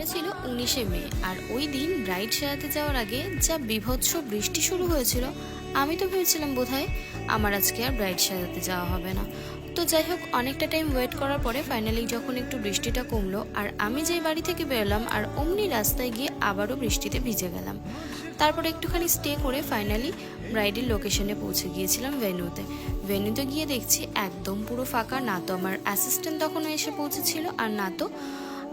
এটা ছিল উনিশে মে, আর ওই দিন ব্রাইড সাজাতে যাওয়ার আগে যা বিভৎস বৃষ্টি শুরু হয়েছিল, আমি তো ভেবেছিলাম বোধহয় আমার আজকে আর ব্রাইড সাজাতে যাওয়া হবে না। তো যাই হোক, অনেকটা টাইম ওয়েট করার পরে ফাইনালি যখন একটু বৃষ্টিটা কমলো, আর আমি যে বাড়ি থেকে বেরোলাম, আর অমনি রাস্তায় গিয়ে আবারও বৃষ্টিতে ভিজে গেলাম। তারপরে একটুখানি স্টে করে ফাইনালি ব্রাইডের লোকেশনে পৌঁছে গিয়েছিলাম ভেন্যুতে ভেন্যুতে গিয়ে দেখছি একদম পুরো ফাঁকা, না তো আমার অ্যাসিস্ট্যান্ট তখনও এসে পৌঁছেছিল, আর না তো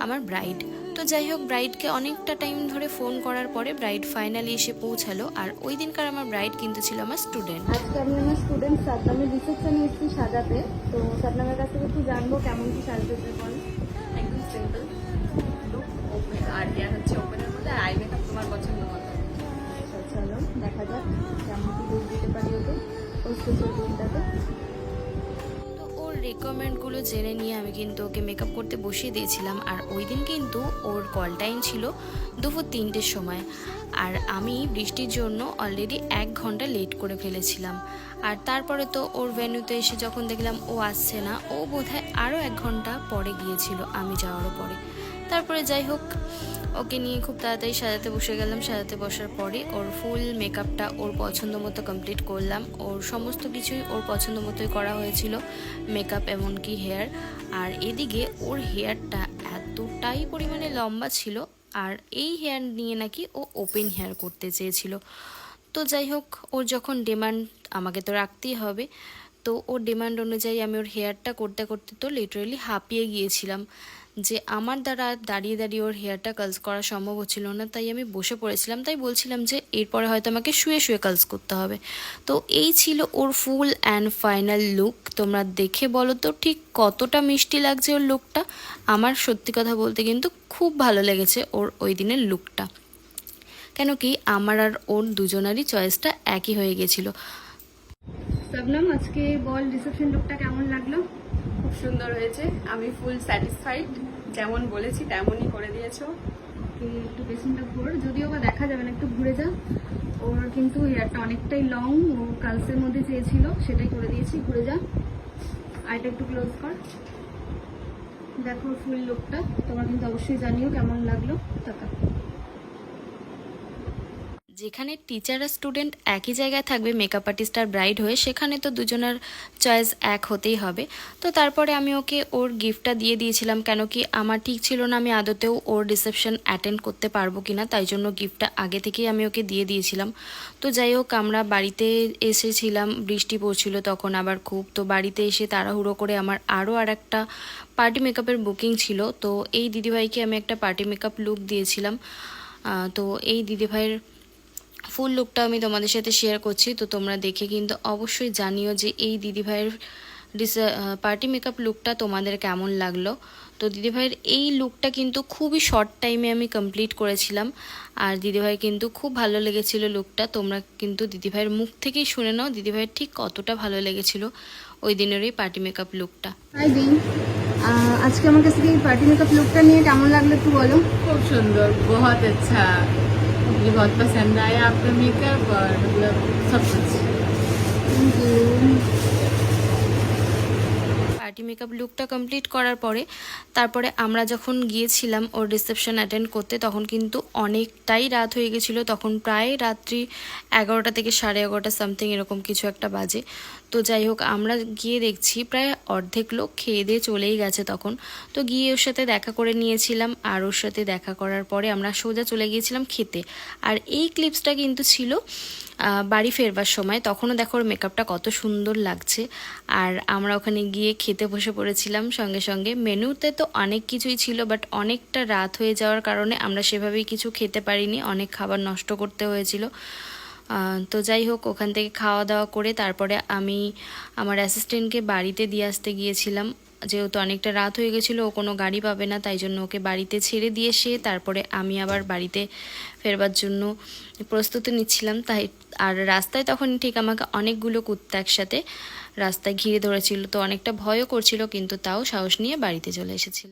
আমার ব্রাইড তো যাই হোক ব্রাইডকে অনেকটা টাইম ধরে ফোন করার পরে ব্রাইড ফাইনালি এসে পৌঁছালো। আর ওই দিনকার আমার ব্রাইড কিন্তু ছিল আমার স্টুডেন্ট আজকে আমি আমার স্টুডেন্ট সাদনামের রিসেপশনে এসেছি সাজাতে। তো সাদনামের কাছ থেকে একটু জানব কেমন কি সাজাতে বল। একদম সিম্পল ওপেন আর হেয়ার হচ্ছে ওপেনের মধ্যে আর আই মেকআপ তোমার পছন্দ মতো। আচ্ছা চলো দেখা যাক কেমন কি দিতে পারি ওকে। ওই স্পেশাল দিনটাতে তো রেকমেন্ডগুলো জেনে নিয়ে আমি কিন্তু ওকে মেকআপ করতে বসিয়ে দিয়েছিলাম। আর ওই দিন কিন্তু ওর কল টাইম ছিল দুপুর তিনটের সময়। আর আমি বৃষ্টির জন্য অলরেডি এক ঘণ্টা লেট করে ফেলেছিলাম। আর তারপরে তো ওর ভেন্যুতে এসে যখন দেখলাম ও আসছে না, ও বোধহয় আরও এক ঘণ্টা পরে গিয়েছিল আমি যাওয়ারও পরে। তারপরে যাই হোক, ওকে নিয়ে খুব তাড়াতাড়ি সাজাতে বসে গেলাম। সাজাতে বসার পরে ওর ফুল মেকআপটা ওর পছন্দ মতো কমপ্লিট করলাম। ওর সমস্ত কিছুই ওর পছন্দ মতোই করা হয়েছিল মেকআপ এমনকি হেয়ার আর এদিকে ওর হেয়ারটা এতটাই পরিমাণে লম্বা ছিল, আর এই হেয়ার নিয়ে নাকি ও ওপেন হেয়ার করতে চেয়েছিল। তো যাই হোক, ওর যখন ডিমান্ড আমাকে তো রাখতেই হবে, তো ওর ডিমান্ড অনুযায়ী আমি ওর হেয়ারটা করতে করতে তো লিটারেলি হাঁপিয়ে গিয়েছিলাম। যে আমার দ্বারা দাঁড়িয়ে দাঁড়িয়ে ওর হেয়ারটা কালস করা সম্ভব হচ্ছিল না, তাই আমি বসে পড়েছিলাম। তাই বলছিলাম যে এরপরে হয়তো আমাকে শুয়ে শুয়ে কালস করতে হবে। তো এই ছিল ওর ফুল অ্যান্ড ফাইনাল লুক তোমরা দেখে বলো তো ঠিক কতটা মিষ্টি লাগছে ওর লুকটা আমার সত্যি কথা বলতে কিন্তু খুব ভালো লেগেছে ওর ওই দিনের লুকটা কেন কি আমার আর ওর দুজনারই চয়েসটা একই হয়ে গেছিল। সাবনাম, আজকে বল রিসেপশন লুকটা কেমন লাগল? খুব সুন্দর হয়েছে। আমি ফুল স্যাটিসফাইড যেমন বলেছি, তেমনই করে দিয়েছ। একটু পেছনটা ঘোর। যদিও বা দেখা যাবে না, একটু ঘুরে যা। ওর কিন্তু হেয়ারটা অনেকটাই লং ও কালসের মধ্যে চেয়েছিল, সেটাই করে দিয়েছি। ঘুরে যা। আইটা একটু ক্লোজ কর। দেখো ফুল লুকটা তোমরা কিন্তু অবশ্যই জানিও কেমন লাগল। টাকা যেখানে টিচার আর স্টুডেন্ট একই জায়গায় থাকবে মেকআপ আর্টিস্ট আর ব্রাইড হয়ে, সেখানে তো দুজনের চয়েস এক হতেই হবে। তো তারপরে আমি ওকে ওর গিফটটা দিয়ে দিয়েছিলাম, কেন কি আমার ঠিক ছিল না আমি আদতেও ওর রিসেপশন অ্যাটেন্ড করতে পারব কি না তাই জন্য গিফটটা আগে থেকেই আমি ওকে দিয়ে দিয়েছিলাম। তো যাই হোক, আমরা বাড়িতে এসেছিলাম, বৃষ্টি পড়ছিল তখন আবার খুব, তো বাড়িতে এসে তাড়াহুড়ো করে আমার আরও আর একটা পার্টি মেকআপের বুকিং ছিল। তো এই দিদিভাইকে আমি একটা পার্টি মেকআপ লুক দিয়েছিলাম। তো এই দিদিভাইয়ের ফুল লুকটা আমি তোমাদের সাথে শেয়ার করছি তো তোমরা দেখে কিন্তু অবশ্যই জানিও যে এই দিদিভাইয়ের ডিস পার্টি মেকআপ লুকটা তোমাদের কেমন লাগল। তো দিদিভাইয়ের এই লুকটা কিন্তু খুবই শর্ট টাইমে আমি কমপ্লিট করেছিলাম আর দিদিভাই কিন্তু খুব ভালো লেগেছিল লুকটা তোমরা কিন্তু দিদিভাইয়ের মুখ থেকেই শুনে নাও দিদিভাইয়ের ঠিক কতটা ভালো লেগেছিল ওই দিনের এই পার্টি মেকআপ লুকটা আজকে আমার কাছে এই পার্টি মেকআপ লুকটা নিয়ে কেমন লাগল একটু বলো। খুব সুন্দর বহুত আচ্ছা। बहुत पसंद आया आपका मेकअप और मतलब सब कुछ। थैंक यू পার্টি মেকআপ লুকটা কমপ্লিট করার পরে, তারপরে আমরা যখন গিয়েছিলাম ওর রিসেপশন অ্যাটেন্ড করতে, তখন কিন্তু অনেকটাই রাত হয়ে গেছিল। তখন প্রায় রাত্রি এগারোটা থেকে সাড়ে এগারোটা সামথিং এরকম কিছু একটা বাজে। তো যাই হোক, আমরা গিয়ে দেখছি প্রায় অর্ধেক লোক খেয়ে দিয়ে চলেই গেছে তখন। তো গিয়ে ওর সাথে দেখা করে নিয়েছিলাম, আর ওর সাথে দেখা করার পরে আমরা সোজা চলে গিয়েছিলাম খেতে। আর এই ক্লিপসটা কিন্তু ছিল বাড়ি ফেরবার সময় তখনও দেখো ওর মেকআপটা কত সুন্দর লাগছে। আর আমরা ওখানে গিয়ে খেতে বসে পড়েছিলাম সঙ্গে সঙ্গে। মেনুতে তো অনেক কিছুই ছিল বাট অনেকটা রাত হয়ে যাওয়ার কারণে আমরা সেভাবেই কিছু খেতে পারিনি। অনেক খাবার নষ্ট করতে হয়েছিল। তো যাই হোক, ওখান থেকে খাওয়া দাওয়া করে তারপরে আমি আমার অ্যাসিস্ট্যান্টকে বাড়িতে দিয়ে আসতে গিয়েছিলাম। যেহেতু অনেকটা রাত হয়ে গেছিল, ও কোনো গাড়ি পাবে না, তাই জন্য ওকে বাড়িতে ছেড়ে দিয়ে সে তারপরে আমি আবার বাড়িতে ফেরবার জন্য প্রস্তুতি নিচ্ছিলাম। তাই আর রাস্তায় তখন ঠিক আমাকে অনেকগুলো কুত্তা একসাথে রাস্তায় ঘিরে ধরেছিল। তো অনেকটা ভয়ও করছিল, কিন্তু তাও সাহস নিয়ে বাড়িতে চলে এসেছিল।